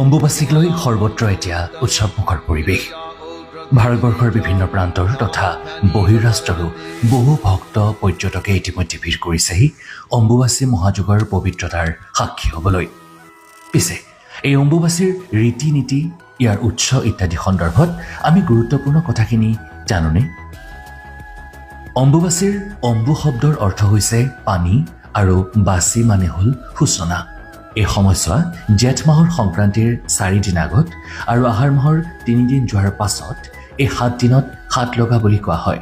অম্বুবাচীক লৈ সৰ্বত্ৰ এতিয়া উৎসৱমুখৰ পৰিৱেশ। ভাৰতবৰ্ষৰ বিভিন্ন প্ৰান্তৰ তথা বহিৰাষ্ট্ৰৰো বহু ভক্ত পৰ্যটকে ইতিমধ্যে ভিৰ কৰিছেহি অম্বুবাচী মহাযুগৰ পবিত্ৰতাৰ সাক্ষী হ'বলৈ। পিছে এই অম্বুবাচীৰ ৰীতি নীতি ইয়াৰ উৎস ইত্যাদি সন্দৰ্ভত আমি গুৰুত্বপূৰ্ণ কথাখিনি জানোনে? অম্বুবাচীৰ অম্বু শব্দৰ অৰ্থ হৈছে পানী আৰু বাচি মানে হ'ল সূচনা। এই সময়ছোৱা জেঠ মাহৰ সংক্ৰান্তিৰ চাৰিদিন আগত আৰু আহাৰ মাহৰ তিনিদিন যোৱাৰ পাছত এই সাত দিনত সাত লগা বুলি কোৱা হয়।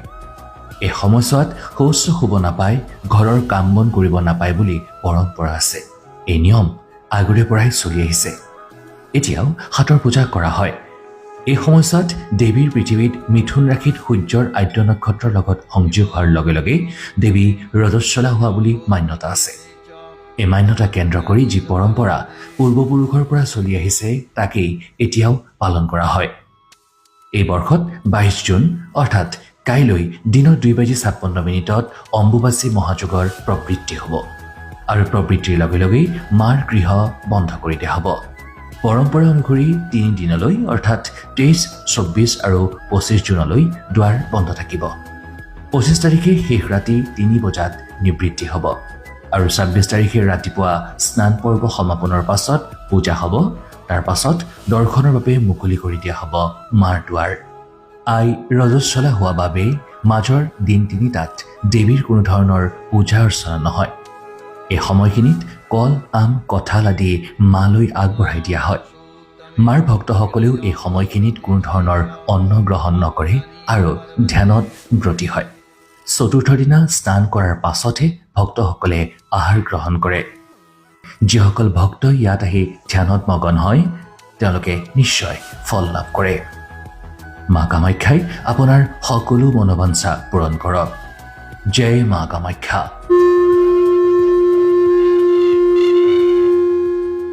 এই সময়ছোৱাত শৌচ শুব নাপায় ঘৰৰ কাম বন কৰিব নাপায় বুলি পৰম্পৰা আছে। এই নিয়ম আগৰে পৰাই চলি আহিছে। এতিয়াও হাতৰ পূজা কৰা হয়। এই সময়ছোৱাত দেৱীৰ পৃথিৱীত মিথুন ৰাশিত সূৰ্যৰ আদ্য নক্ষত্ৰৰ লগত সংযোগ হোৱাৰ লগে লগে দেৱী ৰজস্বলা হোৱা বুলি মান্যতা আছে। এই মান্যতা কেন্দ্ৰ কৰি যি পৰম্পৰা পূৰ্বপুৰুষৰ পৰা চলি আহিছে তাকেই এতিয়াও পালন কৰা হয়। এই বৰ্ষত বাইছ জুন অৰ্থাৎ কাইলৈ দিনৰ দুই বাজি ছাপন্ন মিনিটত অম্বুবাচী মহাযুগৰ প্ৰবৃত্তি হ'ব। আৰু প্ৰবৃত্তিৰ লগে লগেই মাৰ গৃহ বন্ধ কৰি দিয়া হ'ব। পৰম্পৰা অনুসৰি তিনি দিনলৈ অৰ্থাৎ তেইছ চৌব্বিছ আৰু পঁচিছ জুনলৈ দুৱাৰ বন্ধ থাকিব। পঁচিছ তাৰিখে শেষ ৰাতি তিনি বজাত নিবৃত্তি হ'ব। আৰু ছাব্বিছ তাৰিখে ৰাতিপুৱা স্নান পৰ্ব সমাপনৰ পাছত পূজা হ'ব। তাৰ পাছত দৰ্শনৰ বাবে মুকলি কৰি দিয়া হ'ব মাৰ দুৱাৰ। আই ৰজস্বলা হোৱা বাবে মাজৰ দিন তিনিটাত দেৱীৰ কোনো ধৰণৰ পূজা অৰ্চনা নহয়। এই সময়খিনিত কল আম কঁঠাল আদি মালৈ আগবঢ়াই দিয়া হয়। মাৰ ভক্তসকলেও এই সময়খিনিত কোনো ধৰণৰ অন্ন গ্ৰহণ নকৰে আৰু ধ্যানত ব্ৰতী হয়। চতুৰ্থ দিনা স্নান কৰাৰ পাছতহে ভক্তসকলে আহাৰ গ্ৰহণ কৰে। যিসকল ভক্ত ইয়াত আহি ধ্যানত মগন হয়, তেওঁলোকে নিশ্চয় ফল লাভ কৰে। মা কামাখ্যাই আপোনাৰ সকলো মনোবাঞ্ছা পূৰণ কৰক। জয় মা কামাখ্যা।